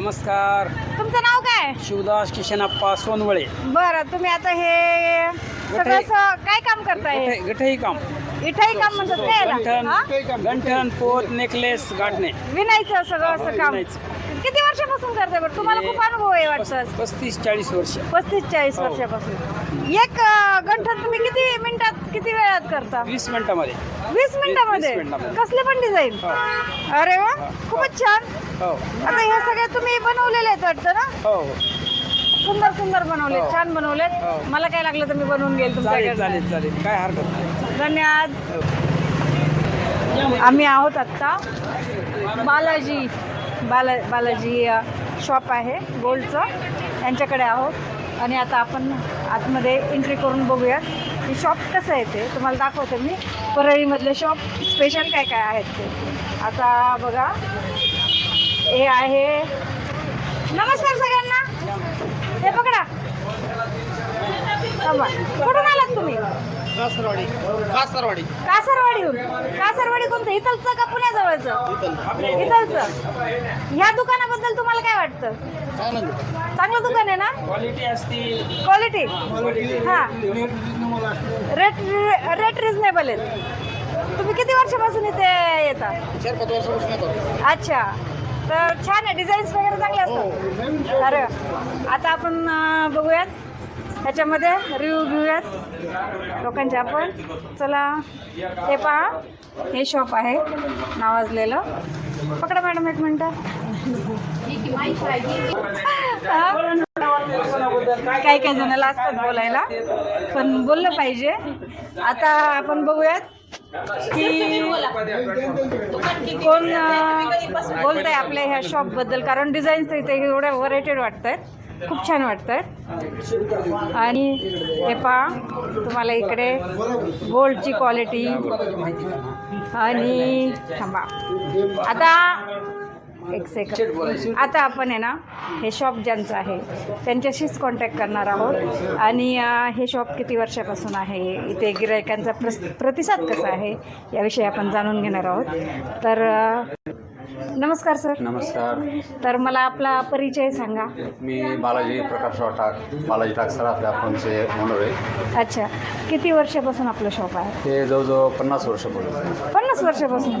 नमस्कार. तुमचं नाव काय? शिवदास किशनप्पा सोनवळे. बरं तुम्ही आता हे सगळं असं काय काम करताय? गठई गठई काम. इठाई काम म्हणतात काय याला? हा? गंठन गंठन पोत नेकलेस गाठणे. विणायचं सगळं असं काम. विणायचं. किती वर्षापासून करताय बरं? तुम्हाला खूप अनुभव आहे वाटतं पस्तीस चाळीस वर्ष. पस्तीस चाळीस हो. वर्षापासून. एक अं, गंठन तुम्ही किती मिनिटात किती वेळात करता? वीस मिनिटामध्ये. वीस मिनिटामध्ये? मिनिटामध्ये. कसले पण डिझाईन हो. अरे वा खूपच छान. हो. आता हे सगळे तुम्ही बनवलेले आहेत वाटतं ना? हो. हो सुंदर सुंदर बनवले हो. छान बनवलेत. हो. मला काय लागलं तर मी बनवून घेईल चालेल तुमच्याकडे चालेल चालेल. काय हरकत नाही. धन्यवाद. आम्ही आहोत आत्ता बालाजी. बाला बालाजी शॉप आहे गोल्डचं. यांच्याकडे आहोत. आणि आता आपण आतमध्ये एंट्री करून बघूया. की शॉप कसं आहे ते? तुम्हाला दाखवते मी. परळीमधले शॉप स्पेशल काय काय आहेत ते? आता बघा. हे आहे. नमस्कार सगळ्यांना. हे पकडा. कुठून आलात तुम्ही? कासरवाडी. कासरवाडी. कासरवाडीहून. कासरवाडी कोणतं? इथलचं का पुण्याजवळचं? इथलचं. ह्या दुकानाबद्दल तुम्हाला काय वाटतं? चांगलं दुकान. आहे ना? क्वालिटी असती क्वालिटी हां. रेट रेट रिझनेबल आहेत तुम्ही किती वर्षापासून इथे येता? चार पाच वर्षापासून येतो. अच्छा. तर छान आहे. डिझाईन्स वगैरे चांगले असतात. अरे आता आपण बघूयात. ह्याच्यामध्ये रिव्ह्यू घेऊयात. लोकांचे आपण. चला हे पहा. हे शॉप आहे. नावाजलेलं. पकडा मॅडम एक मिनटं. काही काही जणाला असतात बोलायला. पण बोललं पाहिजे. आता आपण बघूयात की कोण बोलत आहे आपल्या ह्या शॉपबद्दल. कारण डिझाईन्स इथे एवढ्या व्हरायटेड वाटत आहेत खूप छान वाटतं आणि हे पहा तुम्हाला इकडे गोल्डची क्वालिटी. आणि थांबा. आता एक सेकंड आता आपण आहे ना हे शॉप ज्यांचं आहे त्यांच्याशीच कॉन्टॅक्ट करणार आहोत. आणि हे शॉप किती वर्षापासून आहे? इथे गिरायकांचा प्रस प्रतिसाद कसा आहे? याविषयी आपण जाणून घेणार आहोत. तर नमस्कार सर. नमस्कार. तर मला आपला परिचय सांगा. मी बालाजी प्रकाशराव टाक बालाजी टाक सर आपल्या फोनचे ओनर आहे अच्छा. किती वर्षापासून आपलं शॉप आहे? ते जवळजवळ पन्नास वर्षापूर्वी. पन्नास वर्षापासून.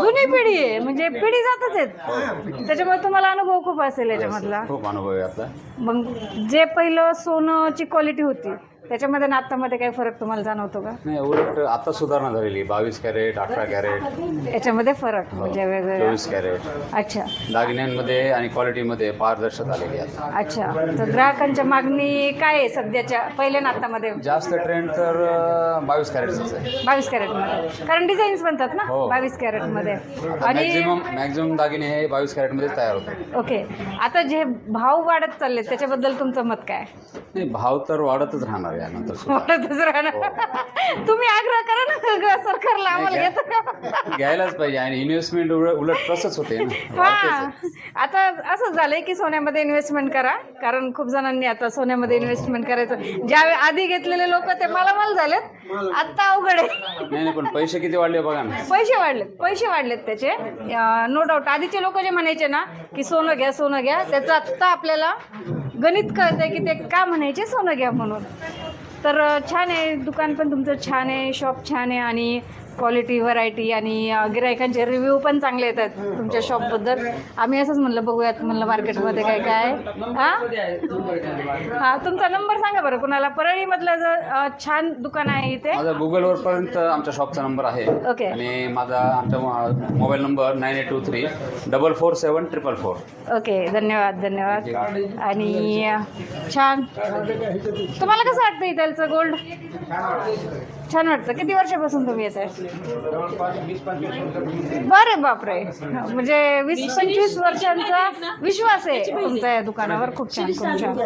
जुनी पिढी आहे म्हणजे पिढी जातच आहेत. त्याच्यामुळे तुम्हाला अनुभव खूप असेल याच्यामधला. खूप अनुभव आहे आपला. मग जे पहिलं सोनंची क्वालिटी होती त्याच्यामध्ये आणि आत्तामध्ये काही फरक तुम्हाला जाणवतो का? नाही उलट आता सुधारणा झालेली बावीस कॅरेट अठरा कॅरेट. याच्यामध्ये फरक म्हणजे वेगवेगळ्या. चोवीस कॅरेट. अच्छा. दागिन्यांमध्ये आणि क्वालिटीमध्ये पारदर्शक आलेली आहे. अच्छा. तर ग्राहकांच्या मागणी काय आहे सध्याच्या? पहिल्या आत्तामध्ये? जास्त ट्रेंड तर बावीस कॅरेटचाच आहे. बावीस कॅरेटमध्ये. कारण डिझाईन्स बनतात ना? हो. बावीस कॅरेटमध्ये. आणि मॅक्झिमम दागिने हे बावीस कॅरेटमध्येच तयार होतात. ओके. आता जे भाव वाढत चालले त्याच्याबद्दल तुमचं मत काय? नाही भाव तर वाढतच राहणार यानंतर सुद्धा. राहणार तुम्ही आग्रह करा ना ग- सरकारला आम्हाला नाही, घेतं का? घ्यायलाच पाहिजे. आणि इन्व्हेस्टमेंट उलट तसंच होते ना. हा. वाढतेच आहे. आता असं झालंय की सोन्यामध्ये इन्व्हेस्टमेंट करा. कारण खूप जणांनी आता सोन्यामध्ये इन्व्हेस्टमेंट करायचं. ज्या आधी घेतलेले लोक ते मालामाल झालेत. आता अवघड आहे. नाही नाही पण पैसे किती वाढले बघा ना. पैसे वाढलेत पैसे वाढलेत त्याचे. नो डाऊट आधीचे लोक जे म्हणायचे ना की सोनं घ्या सोनं घ्या त्याचं आत्ता आपल्याला गणित कळतंय की ते का म्हणायचे? सोनं घ्या म्हणून. तर छान आहे. दुकान पण तुमचं छान आहे. शॉप छान आहे. आणि क्वालिटी व्हरायटी आणि गिरायकांचे रिव्ह्यू पण चांगले येतात तुमच्या शॉपबद्दल आम्ही असंच म्हणलं बघूयात म्हणलं मार्केटमध्ये काय काय. हा? हा तुमचा नंबर सांगा बरं कुणाला. परळीमधलं जर छान दुकान आहे इथे. माझा गुगलवर पर्यंत आमच्या शॉपचा नंबर आहे. ओके. आणि माझा आमचा मो- mobile number nine eight two three double four seven triple four okay धन्यवाद धन्यवाद. आणि छान. तुम्हाला कसं वाटतं इथलचं गोल्ड छान वाटतं. किती वर्षापासून तुम्ही येत आहे बरे बापरे. म्हणजे वीस पंचवीस वर्षांचा विश्वास आहे तुमचा या दुकानावर. खूप छान खूप छान.